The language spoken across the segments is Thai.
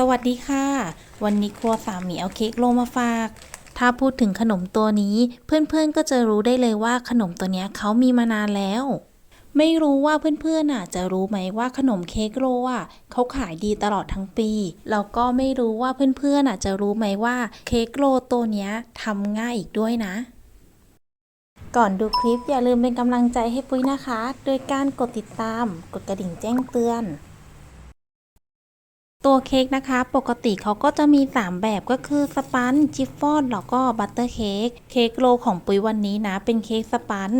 สวัสดีค่ะ วันนี้ครัวสามีเอาเค้กโลมาฝาก ถ้าพูดถึงขนมตัวนี้ เพื่อนๆก็จะรู้ได้เลยว่าขนมตัวนี้เขามีมานานแล้ว ไม่รู้ว่าเพื่อนๆน่ะจะรู้ไหมว่าขนมเค้กโลอะเขาขายดีตลอดทั้งปีแล้วก็ไม่รู้ว่าเพื่อนๆน่ะจะรู้ไหมว่าเค้กโลตัวนี้ทำง่ายอีกด้วยนะ ก่อนดูคลิปอย่าลืมเป็นกำลังใจให้ปุ้ยนะคะ โดยการกดติดตาม กดกระดิ่งแจ้งเตือน ตัวเค้กนะคะ ปกติเขาก็จะมี 3 แบบก็คือสปันจิฟฟ่อนแล้วก็บัตเตอร์เค้กเค้กโลของปุ้ยวันนี้นะ เป็นเค้กสปัน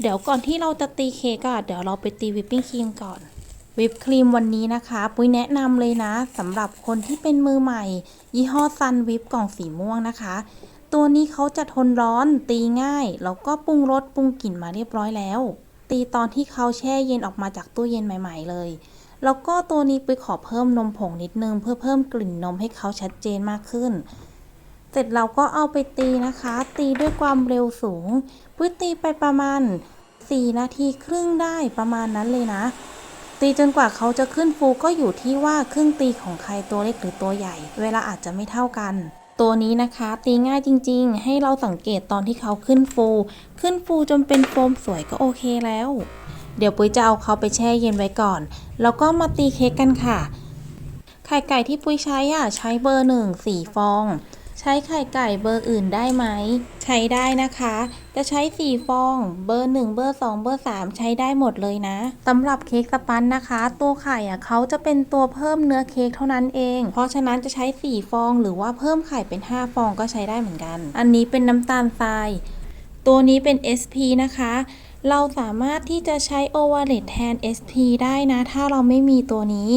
เดี๋ยวก่อนที่เราจะตีเค้กอะเดี๋ยวเราไปตีวิปปิ้งครีมก่อนวิปครีมวันนี้นะคะ ปุ้ยแนะนำเลยนะสำหรับคนที่เป็นมือใหม่ ยี่ห้อซันวิปกล่องสีม่วงนะคะ ตัวนี้เขาจะทนร้อนตีง่ายแล้วก็ปรุงรสปรุงกลิ่นมาเรียบร้อยแล้ว ตีตอนที่เขาแช่เย็นออกมาจากตู้เย็นใหม่ ๆ เลย แล้วก็ตัวนี้ไปขอเพิ่มนมผงนิดนึง เพื่อเพิ่มกลิ่นนมให้เขาชัดเจนมากขึ้น เสร็จเราก็เอาไปตีนะคะ ตีด้วยความเร็วสูงปุ้ตีไปประมาณ 4 นาทีครึ่งได้ประมาณนั้นเลยนะ ตีจนกว่าเขาจะขึ้นฟูก็อยู่ที่ว่าเครื่องตีของใครตัวเล็กหรือตัวใหญ่ เวลาอาจจะไม่เท่ากันตัวนี้นะคะตีง่ายจริงๆ ให้เราสังเกตตอนที่เขาขึ้นฟู ขึ้นฟูจนเป็นโฟมสวยก็โอเคแล้ว เดี๋ยวปุ้ยจะเอาเขาไปแช่เย็นไว้ก่อน แล้วก็มาตีเค้กกันค่ะ ไข่ไก่ที่ปุ้ยใช้อะใช้เบอร์หนึ่งสี่ฟอง ใช้ไข่ไก่เบอร์อื่นได้ไหม ใช้ได้นะคะ จะใช้4ฟอง เบอร์1เบอร์2เบอร์3ใช้ได้หมดเลยนะสำหรับเค้กสปันนะคะ ตัวไข่อะเขาจะเป็นตัวเพิ่มเนื้อเค้กเท่านั้นเอง เพราะฉะนั้นจะใช้4ฟอง หรือว่าเพิ่มไข่เป็น5ฟองก็ใช้ได้เหมือนกัน อันนี้เป็นน้ำตาลทรายตัวนี้เป็น SP นะคะ เราสามารถที่จะใช้ o v a l e t แทน SP ได้นะ ถ้าเราไม่มีตัวนี้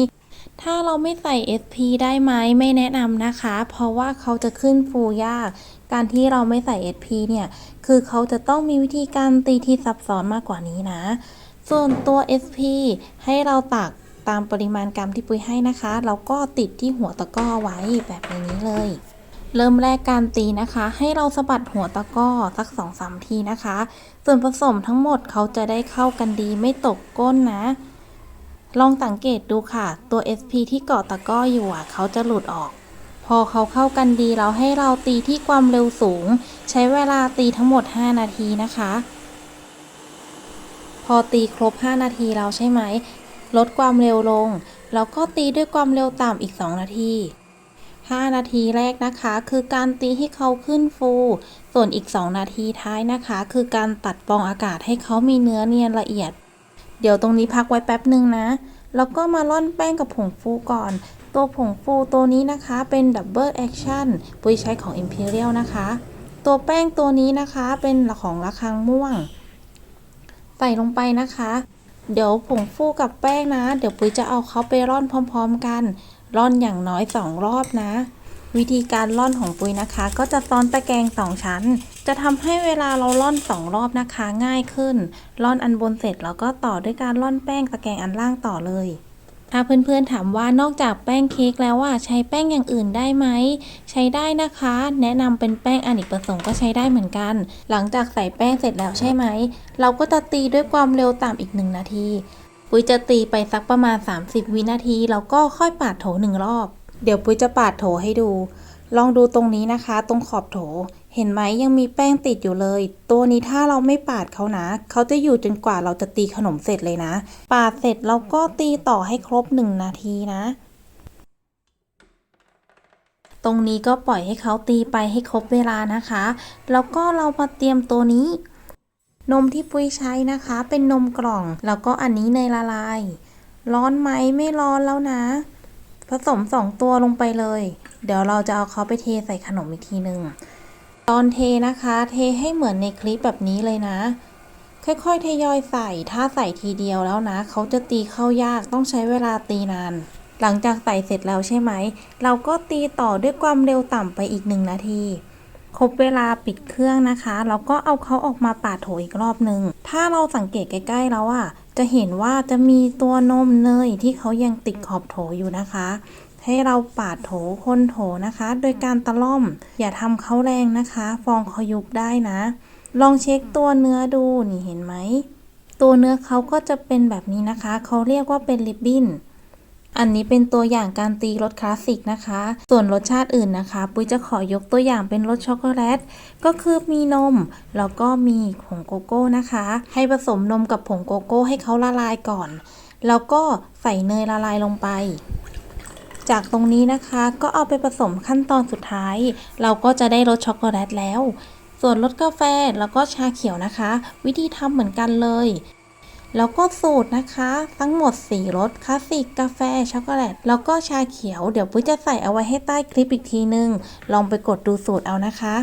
ถ้าเราไม่ใส่ SP ได้ไหมไม่แนะนำนะคะ เพราะว่าเขาจะขึ้นฟูยาก การที่เราไม่ใส่ SP เนี่ย คือเขาจะต้องมีวิธีการตีที่ซับซ้อนมากกว่านี้นะ ส่วนตัว SP ให้เราตักตามปริมาณกรัมที่ปุ้ยให้นะคะ แล้วก็ติดที่หัวตะกร้อไว้แบบนี้เลย เริ่มแรกการตีนะคะ ให้เราสะบัดหัวตะก้อสัก2องสามทีนะคะ ส่วนผสมทั้งหมดเขาจะได้เข้ากันดีไม่ตกก้นนะ ลองสังเกตดูค่ะ ตัว SP ที่เกาะตะก้ออยู่อะเขาจะหลุดออก พอเขาเข้ากันดีเราให้เราตีที่ความเร็วสูง ใช้เวลาตีทั้งหมด 5 นาทีนะคะ พอตีครบ 5 นาทีแล้วใช่ไหมลดความเร็วลง แล้วก็ตีด้วยความเร็วต่ำอีก 2 นาที 5 นาทีแรกนะคะ คือการตีให้เขาขึ้นฟู ส่วนอีก 2 นาทีท้ายนะคะ คือการตัดฟองอากาศให้เขามีเนื้อเนียนละเอียด เดี๋ยวตรงนี้พักไว้แป๊บหนึ่งนะ แล้วก็มาร่อนแป้งกับผงฟูก่อน ตัวผงฟูตัวนี้นะคะเป็นดับเบิลแอคชั่นปุ้ยใช้ของ Imperial นะคะ ตัวแป้งตัวนี้นะคะเป็นของระคังม่วง ใส่ลงไปนะคะ เดี๋ยวผงฟูกับแป้งนะ เดี๋ยวปุ้ยจะเอาเขาไปร่อนพร้อม ๆ กัน ร่อนอย่างน้อยสองรอบนะ วิธีการร่อนของปุยนะคะ ก็จะซ้อนตะแกรงสองชั้น จะทำให้เวลาเราร่อนสองรอบนะคะ ง่ายขึ้น ร่อนอันบนเสร็จแล้วก็ต่อด้วยการร่อนแป้งตะแกรงอันล่างต่อเลยถ้าเพื่อนๆถามว่านอกจากแป้งเค้กแล้วว่าใช้แป้งอย่างอื่นได้ไหม ใช้ได้นะคะ แนะนำเป็นแป้งอเนกประสงค์ก็ใช้ได้เหมือนกัน หลังจากใส่แป้งเสร็จแล้วใช่ไหม เราก็จะตีด้วยความเร็วต่ำอีกหนึ่งนาที ปุ้ยจะตีไปสักประมาณ 30 วินาที แล้วก็ค่อยปาดโถหนึ่งรอบ เดี๋ยวปุ้ยจะปาดโถให้ดู ลองดูตรงนี้นะคะ ตรงขอบโถ เห็นไหมยังมีแป้งติดอยู่เลย ตัวนี้ถ้าเราไม่ปาดเขานะ เขาจะอยู่จนกว่าเราจะตีขนมเสร็จเลยนะ ปาดเสร็จเราก็ตีต่อให้ครบหนึ่งนาทีนะตรงนี้ก็ปล่อยให้เขาตีไปให้ครบเวลานะคะ แล้วก็เรามาเตรียมตัวนี้ นมที่ปุ้ยใช้นะคะ เป็นนมกล่อง แล้วก็อันนี้เนยละลาย ร้อนไหมไม่ร้อนแล้วนะ ผสมสองตัวลงไปเลย เดี๋ยวเราจะเอาเขาไปเทใส่ขนมอีกทีหนึ่งตอนเทนะคะ เทให้เหมือนในคลิปแบบนี้เลยนะ ค่อยๆทยอยใส่ ถ้าใส่ทีเดียวแล้วนะ เขาจะตีเข้ายากต้องใช้เวลาตีนาน หลังจากใส่เสร็จแล้วใช่ไหม เราก็ตีต่อด้วยความเร็วต่ำไปอีกหนึ่งนาที ครบเวลาปิดเครื่องนะคะแล้วก็เอาเขาออกมาปาดโถอีกรอบหนึ่งถ้าเราสังเกตใกล้ๆแล้วอะจะเห็นว่าจะมีตัวนมเนยที่เขายังติดขอบโถอยู่นะคะ ให้เราปาดโถคนโถนะคะ โดยการตะล่อม อย่าทำเขาแรงนะคะ ฟองเขายุบได้นะ ลองเช็คตัวเนื้อดูนี่เห็นไหม ตัวเนื้อเขาก็จะเป็นแบบนี้นะคะ เขาเรียกว่าเป็นริบบิ้น อันนี้เป็นตัวอย่างการตีรสคลาสสิกนะคะ ส่วนรสชาติอื่นนะคะ ปุ้ยจะขอยกตัวอย่างเป็นรสช็อกโกแลต ก็คือมีนม แล้วก็มีผงโกโก้นะคะ ให้ผสมนมกับผงโกโก้ให้เขาละลายก่อน แล้วก็ใส่เนยละลายลงไป จากตรงนี้นะคะก็เอาไปผสมขั้นตอนสุดท้าย เราก็จะได้รสช็อกโกแลตแล้ว ส่วนรสกาแฟแล้วก็ชาเขียวนะคะ วิธีทำเหมือนกันเลย แล้วก็สูตรนะคะ ทั้งหมด 4รสคลาสสิกกาแฟ ช็อกโกแลต แล้วก็ชาเขียว เดี๋ยวปุ้ยจะใส่เอาไว้ให้ใต้คลิปอีกทีนึง ลองไปกดดูสูตรเอานะคะ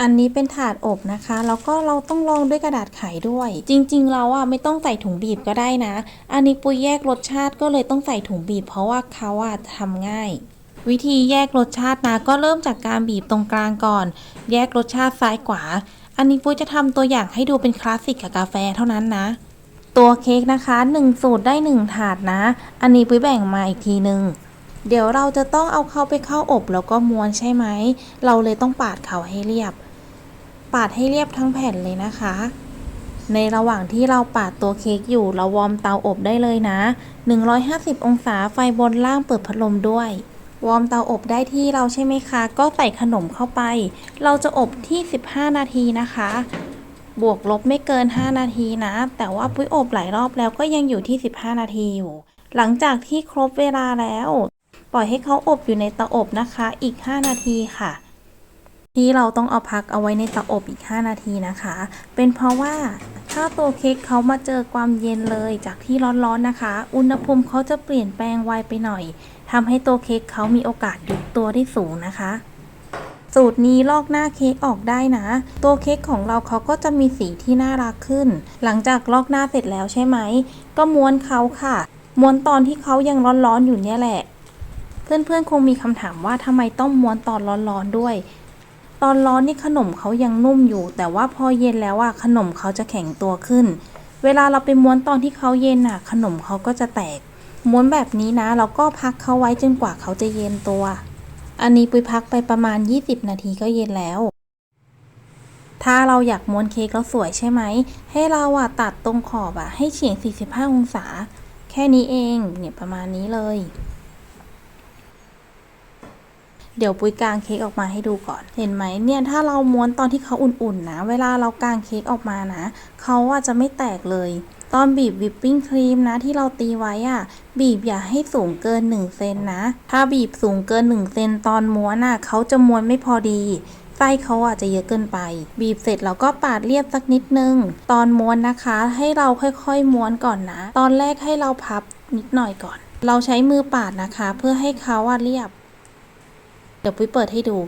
อันนี้เป็นถาดอบนะคะ แล้วก็เราต้องรองด้วยกระดาษไขด้วย จริง ๆ เราอะไม่ต้องใส่ถุงบีบก็ได้นะ อันนี้ปุ้ยแยกรสชาติก็เลยต้องใส่ถุงบีบ เพราะว่าเขาอะทำง่าย วิธีแยกรสชาตินะ ก็เริ่มจากการบีบตรงกลางก่อน แยกรสชาติซ้ายขวา อันนี้ปุ้ยจะทำตัวอย่างให้ดูเป็นคลาสสิกกับกาแฟเท่านั้นนะ ตัวเค้กนะคะ 1 สูตรได้ 1 ถาดนะ อันนี้ปุ้ยแบ่งมาอีกทีหนึ่งเดี๋ยวเราจะต้องเอาเขาไปเข้าอบแล้วก็ม้วนใช่ไหม เราเลยต้องปาดเขาให้เรียบ ปาดให้เรียบทั้งแผ่นเลยนะคะ ในระหว่างที่เราปาดตัวเค้กอยู่เราวอร์มเตาอบได้เลยนะ 150 องศาไฟบนล่างเปิดพัดลมด้วย วอร์มเตาอบได้ที่เราใช่ไหมคะ ก็ใส่ขนมเข้าไป เราจะอบที่ 15 นาทีนะคะ บวกลบไม่เกิน 5 นาทีนะ แต่ว่าปุ้ยอบหลายรอบแล้วก็ยังอยู่ที่ 15 นาทีอยู่ หลังจากที่ครบเวลาแล้ว ปล่อยให้เขาอบอยู่ในเตาอบนะคะ อีก 5 นาทีค่ะ ที่เราต้องเอาพักเอาไว้ในเตาอบอีก 5 นาทีนะคะ เป็นเพราะว่าถ้าตัวเค้กเขามาเจอความเย็นเลยจากที่ร้อนๆนะคะ อุณหภูมิเขาจะเปลี่ยนแปลงไวไปหน่อยทำให้ตัวเค้กเขามีโอกาสยุบตัวได้สูงนะคะ สูตรนี้ลอกหน้าเค้กออกได้นะ ตัวเค้กของเราเขาก็จะมีสีที่น่ารักขึ้น หลังจากลอกหน้าเสร็จแล้วใช่ไหม ก็ม้วนเขาค่ะ ม้วนตอนที่เขายังร้อนๆอยู่เนี่ยแหละ เพื่อนๆคงมีคำถามว่าทำไมต้องม้วนตอนร้อนๆด้วย ตอนร้อนนี่ขนมเขายังนุ่มอยู่ แต่ว่าพอเย็นแล้วอะขนมเขาจะแข็งตัวขึ้น เวลาเราไปม้วนตอนที่เขาเย็นอะขนมเขาก็จะแตก ม้วนแบบนี้นะ เราก็พักเขาไว้จนกว่าเขาจะเย็นตัว อันนี้ปุยพักไปประมาณ 20 นาทีก็เย็นแล้ว ถ้าเราอยากม้วนเค้กแล้วสวยใช่ไหม ให้เราอะตัดตรงขอบอะให้เฉียง 45 องศา แค่นี้เองเนี่ยประมาณนี้เลย เดี๋ยวปุยกางเค้กออกมาให้ดูก่อน เห็นไหมเนี่ยถ้าเราม้วนตอนที่เขาอุ่นๆนะ เวลาเรากางเค้กออกมานะเขาอะจะไม่แตกเลย ตอนบีบวิปปิ้งครีมนะที่เราตีไว้อะบีบอย่าให้สูงเกิน1เซนนะ ถ้าบีบสูงเกิน1เซนตอนม้วนอะเขาจะม้วนไม่พอดีไส้เขาอาจจะเยอะเกินไป บีบเสร็จเราก็ปาดเรียบสักนิดนึง ตอนม้วนนะคะ ให้เราค่อยๆม้วนก่อนนะ ตอนแรกให้เราพับนิดหน่อยก่อน เราใช้มือปาดนะคะ เพื่อให้เขาอะเรียบ เดี๋ยวปุ้ยเปิดให้ดู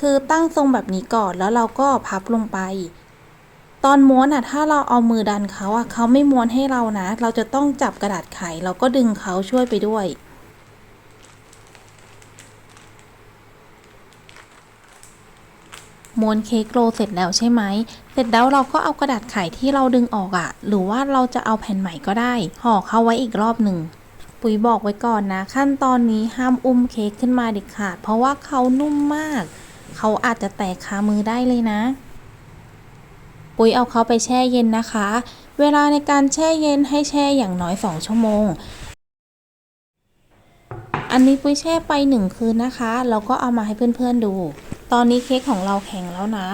คือตั้งทรงแบบนี้ก่อนแล้วเราก็พับลงไป อนม้วนอะถ้าเราเอามือดันเขาอะเขาไม่ม้วนให้เรานะ เราจะต้องจับกระดาษไขเราก็ดึงเขาช่วยไปด้วยม้วนเค้กโรเสร็จแล้วใช่ไหม เสร็จแล้วเราก็เอากระดาษไขที่เราดึงออกอะ่ะ หรือว่าเราจะเอาแผ่นใหม่ก็ได้ ห่อเขาไว้อีกรอบหนึ่ง ปุ๋ยบอกไว้ก่อนนะ ขั้นตอนนี้ห้ามอุ้มเค้กขึ้นมาเด็ดขาด เพราะว่าเขานุ่มมาก เขาอาจจะแตกคามือได้เลยนะ ปุ๋ยเอาเขาไปแช่เย็นนะคะ เวลาในการแช่เย็นให้แช่อย่างน้อย 2 ชั่วโมง อันนี้ปุ้ยแช่ไปหนึ่งคืนนะคะแล้วก็เอามาให้เพื่อนๆดู ตอนนี้เค้กของเราแข็งแล้วนะ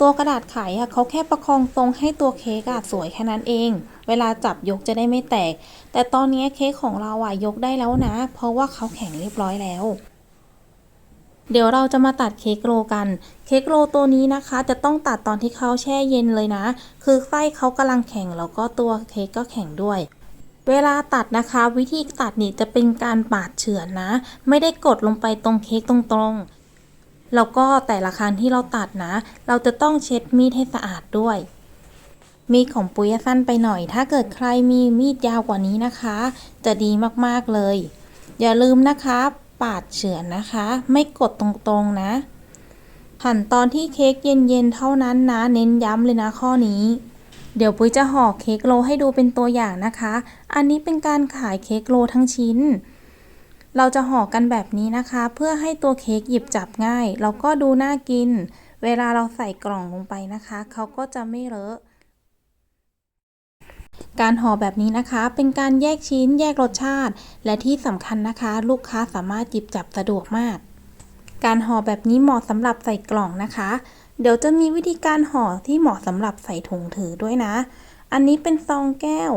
ตัวกระดาษไขอะเขาแค่ประคองทรงให้ตัวเค้กอะสวยแค่นั้นเอง เวลาจับยกจะได้ไม่แตก แต่ตอนนี้เค้กของเราอะยกได้แล้วนะ เพราะว่าเขาแข็งเรียบร้อยแล้ว เดี๋ยวเราจะมาตัดเค้กโรกัน เค้กโรตัวนี้นะคะ จะต้องตัดตอนที่เขาแช่เย็นเลยนะ คือไส้เขากำลังแข็งแล้วก็ตัวเค้กก็แข็งด้วย เวลาตัดนะคะ วิธีตัดนี่จะเป็นการปาดเฉือนนะ ไม่ได้กดลงไปตรงเค้กตรงๆ แล้วก็แต่ละครั้งที่เราตัดนะ เราจะต้องเช็ดมีดให้สะอาดด้วย มีดของปุ้ยสั้นไปหน่อย ถ้าเกิดใครมีมีดยาวกว่านี้นะคะ จะดีมากๆเลย อย่าลืมนะคะ ปาดเฉือนนะคะ ไม่กดตรงๆนะ หั่นตอนที่เค้กเย็นๆเท่านั้นนะ เน้นย้ำเลยนะข้อนี้ เดี๋ยวปุ้ยจะห่อเค้กโรลให้ดูเป็นตัวอย่างนะคะ อันนี้เป็นการขายเค้กโรลทั้งชิ้น เราจะห่อกันแบบนี้นะคะ เพื่อให้ตัวเค้กหยิบจับง่าย แล้วก็ดูน่ากิน เวลาเราใส่กล่องลงไปนะคะ เขาก็จะไม่เลอะ การห่อแบบนี้นะคะ เป็นการแยกชิ้นแยกรสชาติ และที่สำคัญนะคะ ลูกค้าสามารถหยิบจับสะดวกมาก การห่อแบบนี้เหมาะสำหรับใส่กล่องนะคะ เดี๋ยวจะมีวิธีการห่อที่เหมาะสำหรับใส่ถุงถือด้วยนะ อันนี้เป็นซองแก้ว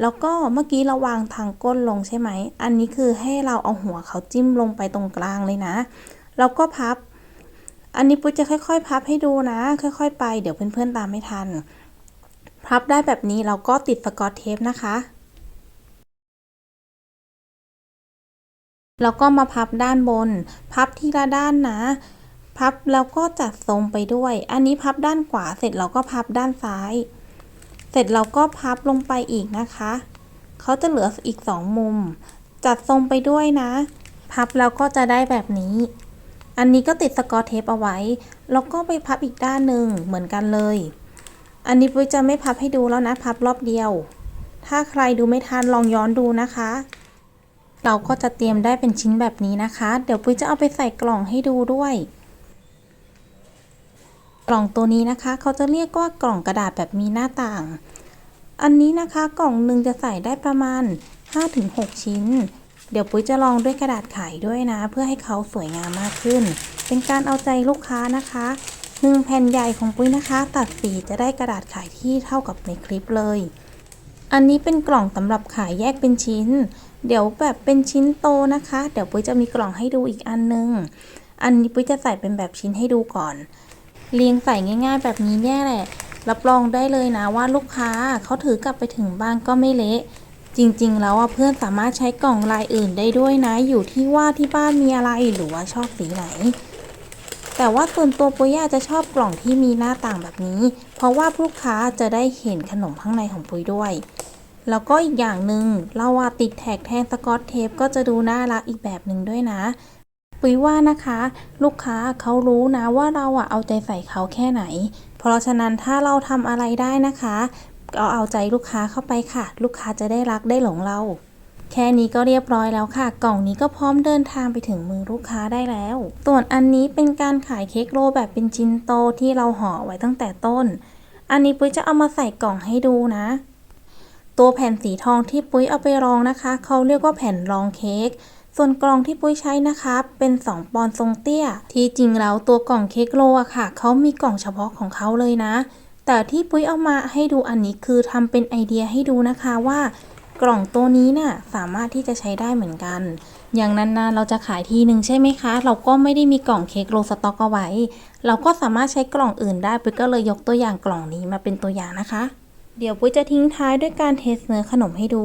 แล้วก็เมื่อกี้เราวางทางก้นลงใช่ไหม อันนี้คือให้เราเอาหัวเขาจิ้มลงไปตรงกลางเลยนะ แล้วก็พับ อันนี้ปุ้ยจะค่อย ๆ พับให้ดูนะ ค่อย ๆ ไป เดี๋ยวเพื่อนๆตามไม่ทัน พับได้แบบนี้เราก็ติดสกอตเทปนะคะ แล้วก็มาพับด้านบน พับทีละด้านนะ พับแล้วก็จัดทรงไปด้วย อันนี้พับด้านขวาเสร็จเราก็พับด้านซ้าย เสร็จเราก็พับลงไปอีกนะคะ เขาจะเหลืออีกสองมุม จัดทรงไปด้วยนะ พับแล้วก็จะได้แบบนี้ อันนี้ก็ติดสกอตเทปเอาไว้ แล้วก็ไปพับอีกด้านหนึ่งเหมือนกันเลย อันนี้ปุ้ยจะไม่พับให้ดูแล้วนะ พับรอบเดียว ถ้าใครดูไม่ทันลองย้อนดูนะคะ เราก็จะเตรียมได้เป็นชิ้นแบบนี้นะคะ เดี๋ยวปุ้ยจะเอาไปใส่กล่องให้ดูด้วย กล่องตัวนี้นะคะ เขาจะเรียกว่ากล่องกระดาษแบบมีหน้าต่าง อันนี้นะคะกล่องหนึ่งจะใส่ได้ประมาณ 5-6 ชิ้น เดี๋ยวปุ้ยจะลองด้วยกระดาษไขด้วยนะ เพื่อให้เขาสวยงามมากขึ้น เป็นการเอาใจลูกค้านะคะ หนึ่งแผ่นใหญ่ของปุ้ยนะคะ ตัดสีจะได้กระดาษขายที่เท่ากับในคลิปเลย อันนี้เป็นกล่องสำหรับขายแยกเป็นชิ้น เดี๋ยวแบบเป็นชิ้นโตนะคะ เดี๋ยวปุ้ยจะมีกล่องให้ดูอีกอันนึง อันนี้ปุ้ยจะใส่เป็นแบบชิ้นให้ดูก่อน เรียงใส่ง่าย ๆ แบบนี้แน่แหละ รับรองได้เลยนะว่าลูกค้าเขาถือกลับไปถึงบ้านก็ไม่เละจริงๆ แล้วอะเพื่อนสามารถใช้กล่องลายอื่นได้ด้วยนะ อยู่ที่ว่าที่บ้านมีอะไรหรือว่าชอบสีไหน แต่ว่าส่วนตัวปุยอาจะชอบกล่องที่มีหน้าต่างแบบนี้ เพราะว่าลูกค้าจะได้เห็นขนมข้างในของปุยด้วย แล้วก็อีกอย่างหนึ่งเราอะติดแท็กแทนสกอตเทปก็จะดูน่ารักอีกแบบหนึ่งด้วยนะ ปุยว่านะคะ ลูกค้าเขารู้นะว่าเราอะเอาใจใส่เขาแค่ไหน เพราะฉะนั้นถ้าเราทำอะไรได้นะคะก็เอาใจลูกค้าเข้าไปค่ะ ลูกค้าจะได้รักได้หลงเรา แค่นี้ก็เรียบร้อยแล้วค่ะ กล่องนี้ก็พร้อมเดินทางไปถึงมือลูกค้าได้แล้ว ส่วนอันนี้เป็นการขายเค้กโรแบบเป็นชิ้นโตที่เราห่อไว้ตั้งแต่ต้น อันนี้ปุ้ยจะเอามาใส่กล่องให้ดูนะ ตัวแผ่นสีทองที่ปุ้ยเอาไปรองนะคะ เขาเรียกว่าแผ่นรองเค้กส่วนกล่องที่ปุ้ยใช้นะคะ เป็น 2 ปอนด์ทรงเตี้ย ที่จริงแล้วตัวกล่องเค้กโลอะค่ะ เขามีกล่องเฉพาะของเขาเลยนะ แต่ที่ปุ้ยเอามาให้ดูอันนี้คือทำเป็นไอเดียให้ดูนะคะว่า กล่องตัวนี้น่ะสามารถที่จะใช้ได้เหมือนกัน อย่างนานๆเราจะขายทีหนึ่งใช่ไหมคะ เราก็ไม่ได้มีกล่องเค้กโลสต็อกเอาไว้ เราก็สามารถใช้กล่องอื่นได้ปุ้ยก็เลยยกตัวอย่างกล่องนี้มาเป็นตัวอย่างนะคะ เดี๋ยวปุ้ยจะทิ้งท้ายด้วยการเทสเนื้อขนมให้ดู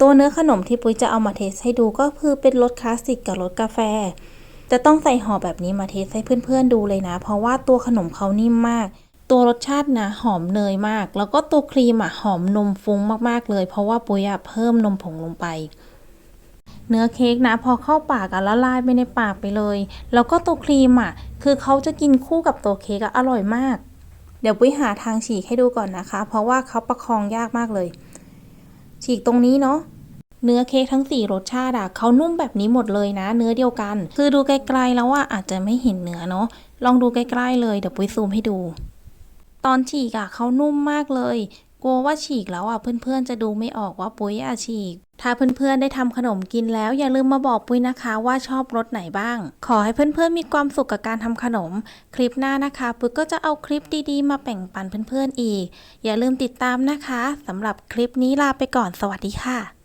ตัวเนื้อขนมที่ปุ้ยจะเอามาเทสให้ดูก็คือเป็นรสคลาสสิกกับรสกาแฟ จะต้องใส่ห่อแบบนี้มาเทสให้เพื่อนๆดูเลยนะ เพราะว่าตัวขนมเขานิ่มมาก ตัวรสชาตินะหอมเนยมาก แล้วก็ตัวครีมอะหอมนมฟุ้งมากๆเลย เพราะว่าปุ้ยอะเพิ่มนมผงลงไป เนื้อเค้กนะพอเข้าปากอะละลายไปในปากไปเลย แล้วก็ตัวครีมอะคือเขาจะกินคู่กับตัวเค้กอะอร่อยมาก เดี๋ยวปุ้ยหาทางฉีกให้ดูก่อนนะคะ เพราะว่าเขาประคองยากมากเลย ฉีกตรงนี้เนาะเนื้อเค้กทั้ง 4 รสชาติอะเขานุ่มแบบนี้หมดเลยนะ เนื้อเดียวกัน คือดูไกลๆแล้วว่าอาจจะไม่เห็นเนื้อเนาะลองดูใกล้ๆเลยเดี๋ยวปุ้ยซูมให้ดู ตอนฉีกอะเขานุ่มมากเลยกลัวว่าฉีกแล้วอะเพื่อนๆจะดูไม่ออกว่าปุ้ยอะฉีก ถ้าเพื่อนๆได้ทำขนมกินแล้วอย่าลืมมาบอกปุ้ยนะคะว่าชอบรสไหนบ้าง ขอให้เพื่อนๆมีความสุขกับการทำขนม คลิปหน้านะคะปุ้ยก็จะเอาคลิปดีๆ มาแบ่งปันเพื่อนๆอีก อย่าลืมติดตามนะคะสำหรับคลิปนี้ลาไปก่อนสวัสดีค่ะ